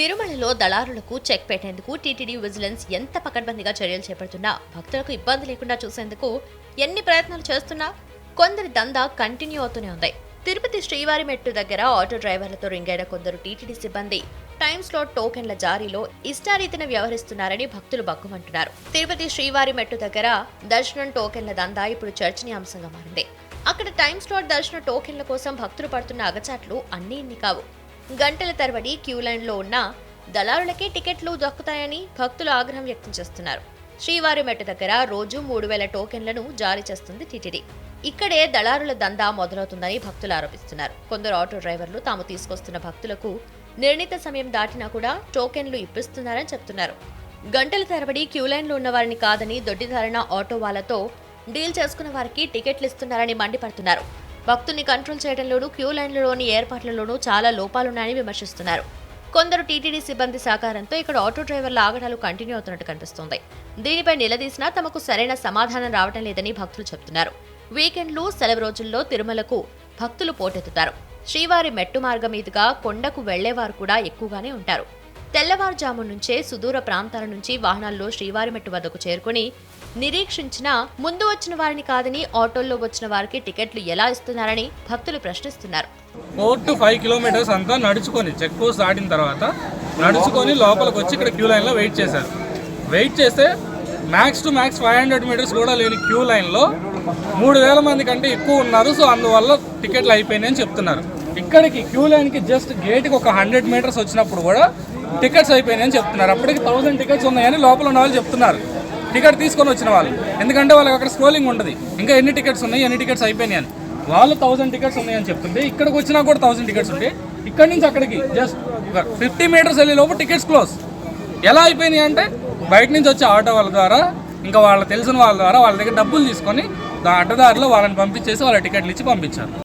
తిరుమలలో దళారులకు చెక్ పెట్టేందుకు టీటీడీ విజిలెన్స్ ఎంత పకడ్బందీగా చర్యలు చేపడుతున్నా భక్తులకు ఇబ్బంది లేకుండా చూసేందుకు ఎన్ని ప్రయత్నాలు చేస్తున్నా కొందరి దందా కంటిన్యూ అవుతూనే ఉంది. తిరుపతి శ్రీవారి మెట్టు దగ్గర ఆటో డ్రైవర్లతో రింగైన కొందరు టీటీడీ సిబ్బంది టైమ్ స్లాట్ టోకెన్ల జారీలో ఇష్టారీతిన వ్యవహరిస్తున్నారని భక్తులు బగ్గుమంటున్నారు తిరుపతి శ్రీవారి మెట్టు దగ్గర దర్శనం టోకెన్ల దందా ఇప్పుడు చర్చనీయాంశంగా మారింది. అక్కడ టైమ్ స్లాట్ దర్శన టోకెన్ల కోసం భక్తులు పడుతున్న అగచాట్లు అన్నీ ఇన్ని కావు. గంటల తరబడి క్యూ లైన్లో ఉన్న దళారులకే టికెట్లు దక్కుతాయని భక్తులు ఆగ్రహం వ్యక్తం చేస్తున్నారు. శ్రీవారి మెట్ట దగ్గర రోజు మూడు వేల టోకెన్లను జారీ చేస్తుంది టీటీడీ. ఇక్కడే దళారుల దందా మొదలవుతుందని భక్తులు ఆరోపిస్తున్నారు. కొందరు ఆటో డ్రైవర్లు తాము తీసుకొస్తున్న భక్తులకు నిర్ణీత సమయం దాటినా కూడా టోకెన్లు ఇప్పిస్తున్నారని చెప్తున్నారు. గంటల తరబడి క్యూ లైన్లో ఉన్న వారిని కాదని దొడ్డిదారిన ఆటో వాళ్ళతో డీల్ చేసుకున్న వారికి టికెట్లు ఇస్తున్నారని మండిపడుతున్నారు. భక్తుల్ని కంట్రోల్ చేయడంలోనూ క్యూ లైన్లలోని ఏర్పాట్లలోనూ చాలా లోపాలున్నాయని విమర్శిస్తున్నారు. కొందరు టీటీడీ సిబ్బంది సహకారంతో ఇక్కడ ఆటో డ్రైవర్ల ఆగడాలు కంటిన్యూ అవుతున్నట్టు కనిపిస్తోంది. దీనిపై నిలదీసినా తమకు సరైన సమాధానం రావడం లేదని భక్తులు చెబుతున్నారు. వీకెండ్లు సెలవు రోజుల్లో తిరుమలకు భక్తులు పోటెత్తుతారు. శ్రీవారి మెట్టు మార్గం మీదుగా కొండకు వెళ్ళేవారు కూడా ఎక్కువగానే ఉంటారు. తెల్లవారుజాము నుంచే సుదూర ప్రాంతాల నుంచి వాహనాల్లో శ్రీవారిమెట్టు వద్దకు చేరుకుని నిరీక్షించిన ముందు వచ్చిన వారిని కాదని ఆటోల్లో వచ్చిన వారికి టికెట్లు ఎలా ఇస్తున్నారని భక్తులు ప్రశ్నిస్తున్నారు. ఫోర్ టు ఫైవ్ కిలోమీటర్స్ అంతా నడుచుకొని చెక్ పోస్ట్ దాటిన తర్వాత నడుచుకొని లోపలికి వచ్చి ఇక్కడ క్యూ లైన్లో వెయిట్ చేశారు. వెయిట్ చేస్తే max to max five hundred metres కూడా లేని క్యూ లైన్లో మూడు వేల మంది కంటే ఎక్కువ ఉన్నారు. సో అందువల్ల టికెట్లు అయిపోయినాయని చెప్తున్నారు. ఇక్కడికి క్యూ లైన్కి జస్ట్ గేట్కి ఒక హండ్రెడ్ మీటర్స్ వచ్చినప్పుడు కూడా టికెట్స్ అయిపోయినాయని చెప్తున్నారు. అప్పటికి థౌసండ్ టికెట్స్ ఉన్నాయని లోపల ఉన్న వాళ్ళు చెప్తున్నారు. టికెట్ తీసుకొని వచ్చిన వాళ్ళు. ఎందుకంటే వాళ్ళకి అక్కడ స్క్రోలింగ్ ఉండదు. ఇంకా ఎన్ని టికెట్స్ ఉన్నాయి ఎన్ని టికెట్స్ అయిపోయినాయని. అని వాళ్ళు థౌసండ్ టికెట్స్ ఉన్నాయని చెప్తుంటే ఇక్కడికి వచ్చినా కూడా థౌసండ్ టికెట్స్ ఉంటాయి ఇక్కడి నుంచి అక్కడికి జస్ట్ ఫిఫ్టీ మీటర్స్ వెళ్ళే లోపు టికెట్స్ క్లోజ్ ఎలా అయిపోయినాయి అంటే బయట నుంచి వచ్చే ఆటో వాళ్ళ ద్వారా ఇంకా వాళ్ళకి తెలిసిన వాళ్ళ ద్వారా వాళ్ళ దగ్గర డబ్బులు తీసుకొని దా అడ్డదారిలో వాళ్ళని పంపించేసి వాళ్ళ టికెట్లు ఇచ్చి పంపించారు.